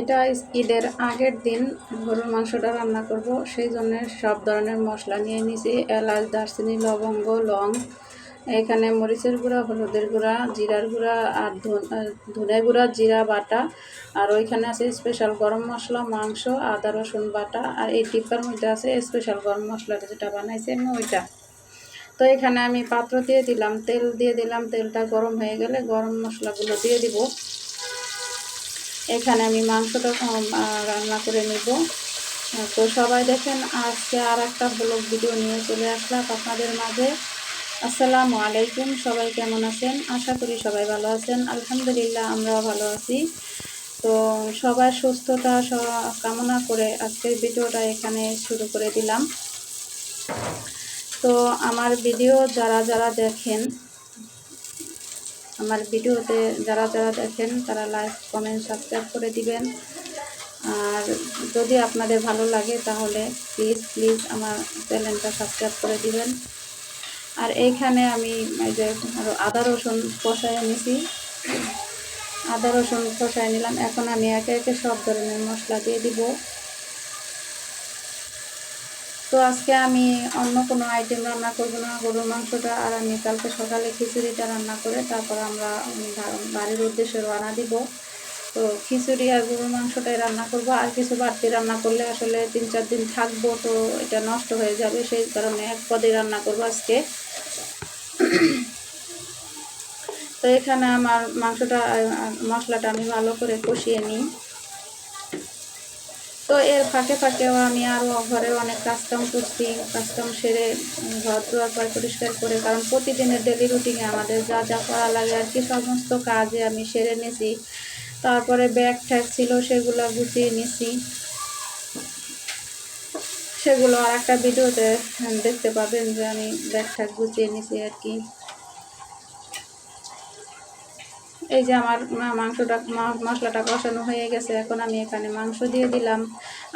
এটা ঈদের আগের দিন গরুর মাংসটা রান্না করব। সেই জন্য সব ধরনের মশলা নিয়ে নিয়েছি। এলাচ, দারচিনি, লবঙ্গ, লং, এখানে মরিচের গুঁড়া, হলুদের গুঁড়া, জিরার গুঁড়া আর ধনে গুঁড়া, জিরা বাটা। আর ওইখানে আছে স্পেশাল গরম মশলা, মাংস, আদা, রসুন বাটা। আর এই টিপার মধ্যে আছে স্পেশাল গরম মশলাটা যেটা বানাইছে আমি ওইটা তো এখানে আমি পাত্র দিয়ে দিলাম, তেল দিয়ে দিলাম। তেলটা গরম হয়ে গেলে গরম মশলাগুলো দিয়ে দিব। এখানে আমি মাংসটা রান্না করে নেব। তো সবাই দেখেন, আজকে আর একটা ব্লগ ভিডিও নিয়ে চলে আসলাম আপনাদের মাঝে। আসসালামু আলাইকুম, সবাই কেমন আছেন? আশা করি সবাই ভালো আছেন। আলহামদুলিল্লাহ, আমরাও ভালো আছি। তো সবার সুস্থতা কামনা করে আজকের ভিডিওটা এখানে শুরু করে দিলাম। তো আমার ভিডিও যারা যারা দেখেন আমার ভিডিওতে যারা যারা দেখেন, তারা লাইক কমেন্ট সাবস্ক্রাইব করে দিবেন। আর যদি আপনাদের ভালো লাগে, তাহলে প্লিজ প্লিজ আমার চ্যানেলটা সাবস্ক্রাইব করে দিবেন। আর এইখানে আমি এই যে আরও আদা রসুন কষায় নিছি আদা রসুন কষায় নিলাম। এখন আমি একে একে সব ধরনের মশলা দিয়ে দিব। তো আজকে আমি অন্য কোনো আইটেম রান্না করব না। গরুর মাংসটা আর আমি কালকে সকালে খিচুড়িটা রান্না করে তারপর আমরা বাড়ির উদ্দেশ্যে রান্না দিব। তো খিচুড়ি আর গরুর মাংসটাই রান্না করব। আর কিছু বাড়তি রান্না করলে আসলে তিন চার দিন থাকব তো এটা নষ্ট হয়ে যাবে। সেই কারণে এক পদে রান্না করব আজকে। তো এখানে আমার মাংসটা মশলাটা আমি ভালো করে কষিয়ে নিই। তো এর ফাঁকে ফাঁকেও আমি আরও ঘরে অনেক কাজকাম করছি কাজকাম সেরে ঘর দুয়ার পর পরিষ্কার করে, কারণ প্রতিদিনের ডেলি রুটিনে আমাদের যা যা করা লাগে আর কি, সমস্ত কাজে আমি সেরে নিয়েছি তারপরে ব্যাগ ট্যাগ ছিল সেগুলো গুছিয়ে নিছি। সেগুলো আর একটা ভিডিওতে দেখতে পাবেন যে আমি ব্যাগ ট্যাগ গুছিয়ে নিছি আর কি। এই যে আমার মাংসটা মশলাটা কষানো হয়ে গেছে, এখন আমি এখানে মাংস দিয়ে দিলাম।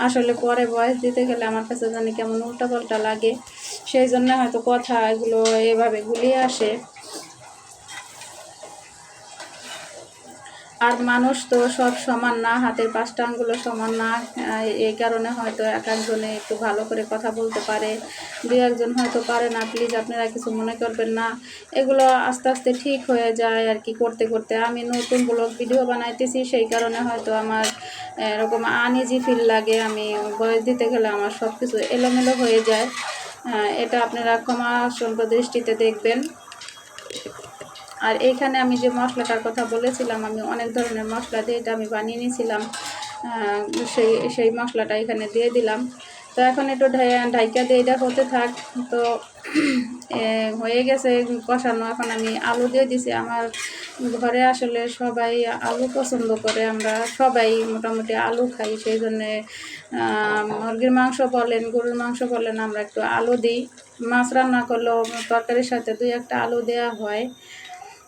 আসলে পরে বয়স দিতে গেলে আমার কাছে জানি কেমন উল্টাপাল্টা লাগে, সেই জন্য হয়তো কথা এগুলো এভাবে গুলিয়ে আসে। আর মানুষ তো সব সমান না, হাতের পাঁচটা আঙ্গুলো সমান না। এই কারণে হয়তো এক একজনে একটু ভালো করে কথা বলতে পারে দু একজন হয়তো পারে না। প্লিজ আপনারা কিছু মনে করবেন না। এগুলো আস্তে আস্তে ঠিক হয়ে যায় আর কি করতে করতে। আমি নতুন ব্লগ ভিডিও বানাইতেছি, সেই কারণে হয়তো আমার এরকম আনইজি ফিল লাগে। আমি বয়স দিতে গেলে আমার সব কিছু এলোমেলো হয়ে যায়। এটা আপনারা ক্ষমা দৃষ্টিতে দেখবেন। আর এইখানে আমি যে মশলাটার কথা বলেছিলাম, আমি অনেক ধরনের মশলা দিয়ে এটা আমি বানিয়ে নিয়েছিলাম। সেই সেই মশলাটা এখানে দিয়ে দিলাম। তো এখন একটু ঢাইকা দিয়ে এটা হতে থাক। তো হয়ে গেছে কষানো। এখন আমি আলু দিয়ে দিছি। আমার ঘরে আসলে সবাই আলু পছন্দ করে। আমরা সবাই মোটামুটি আলু খাই। সেই জন্যে মুরগির মাংস বলেন, গরুর মাংস বলেন, আমরা একটু আলু দিই। মাছ রান্না করলেও তরকারির সাথে দুই একটা আলু দেওয়া হয়।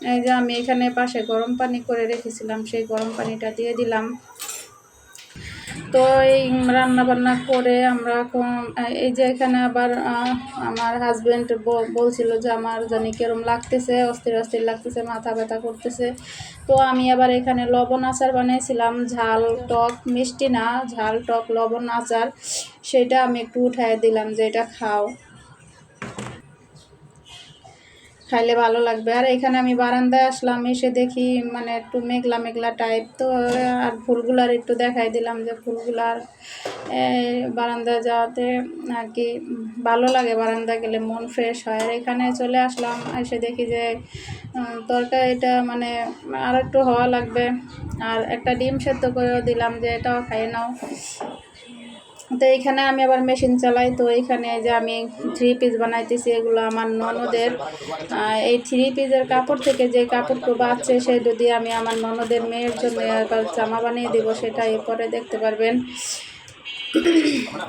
এই যে আমি এখানে পাশে গরম পানি করে রেখেছিলাম, সেই গরম পানিটা দিয়ে দিলাম। তো এই রান্না বান্না করে আমরা এই যে এখানে আবার আমার হাজব্যান্ড বলছিল যে আমার জানি কেরম লাগতেছে, অস্থির অস্থির লাগতেছে, মাথা ব্যথা করতেছে। তো আমি আবার এখানে লবণ আচার বানিয়েছিলাম, ঝাল, টক, মিষ্টি না, ঝাল, টক, লবণ, আচার, সেটা আমি একটু উঠাই দিলাম যে এটা খাও। খাইলে ভালো লাগবে। আর এখানে আমি বারান্দায় আসলাম, এসে দেখি মানে একটু মেঘলা মেঘলা টাইপ তো, আর ফুলগুলার একটু দেখাই দিলাম যে ফুলগুলার বারান্দায় যাওয়াতে আর কি ভালো লাগে বারান্দা গেলে, মন ফ্রেশ হয়। আর এখানে চলে আসলাম, এসে দেখি যে তরকারিটা মানে আর একটু হওয়া লাগবে। আর একটা ডিম সেদ্ধ করেও দিলাম যে এটাও খাইয়ে নাও। তো এইখানে আমি আবার মেশিন চালাই। তো এইখানে যে আমি থ্রি পিস বানাইতেছি, এগুলো আমার ননদের। এই থ্রি পিসের কাপড় থেকে যে কাপড়টা বাঁচছে সে যদি আমি আমার ননদের মেয়ের জন্য জামা বানিয়ে দেবো সেটা এরপরে দেখতে পারবেন।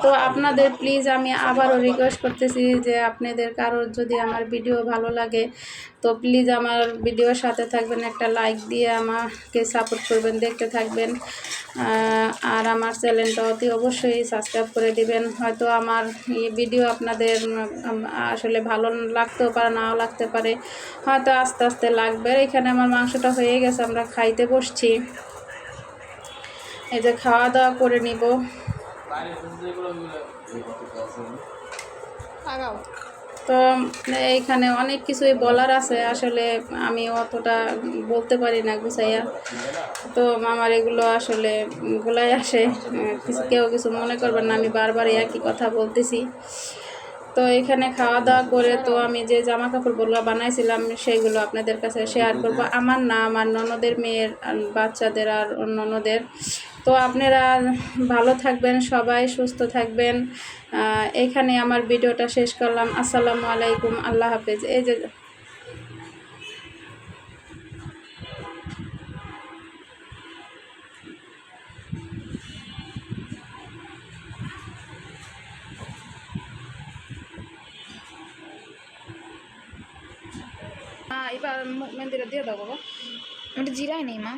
তো আপনাদের প্লিজ আমি আবারও রিকোয়েস্ট করতেছি যে আপনাদের কারোর যদি আমার ভিডিও ভালো লাগে, তো প্লিজ আমার ভিডিওর সাথে থাকবেন, একটা লাইক দিয়ে আমাকে সাপোর্ট করবেন, দেখতে থাকবেন। আর আমার চ্যানেলটা অতি অবশ্যই সাবস্ক্রাইব করে দিবেন। হয়তো আমার ভিডিও আপনাদের আসলে ভালো লাগতেও পারে, নাও লাগতে পারে। হয়তো আস্তে আস্তে লাগবে। এখানে আমার মাংসটা হয়ে গেছে, আমরা খাইতে বসছি। এই যে খাওয়া দাওয়া করে নিব। তো এইখানে অনেক কিছুই বলার আছে। আসলে আমি অতটা বলতে পারি না গুছাইয়া। তো আমার এগুলো আসলে গোলাই আসে। কেউ কিছু মনে করবেন না, আমি বারবার একই কথা বলতেছি। তো এখানে খাওয়া দাওয়া করে তো আমি যে জামা কাপড়গুলো বানাইছিলাম সেগুলো আপনাদের কাছে শেয়ার করব। আমার না, আমার ননদের মেয়ের বাচ্চাদের আর ননদের। তো আপনারা ভালো থাকবেন, সবাই সুস্থ থাকবেন। এখানে আমার ভিডিওটা শেষ করলাম। আসসালামু আলাইকুম, আল্লাহ হাফেজ। এই যে এবার মেহেন্দিটা দিয়ে দাও বাবা ওটা জিরাই নেই মা।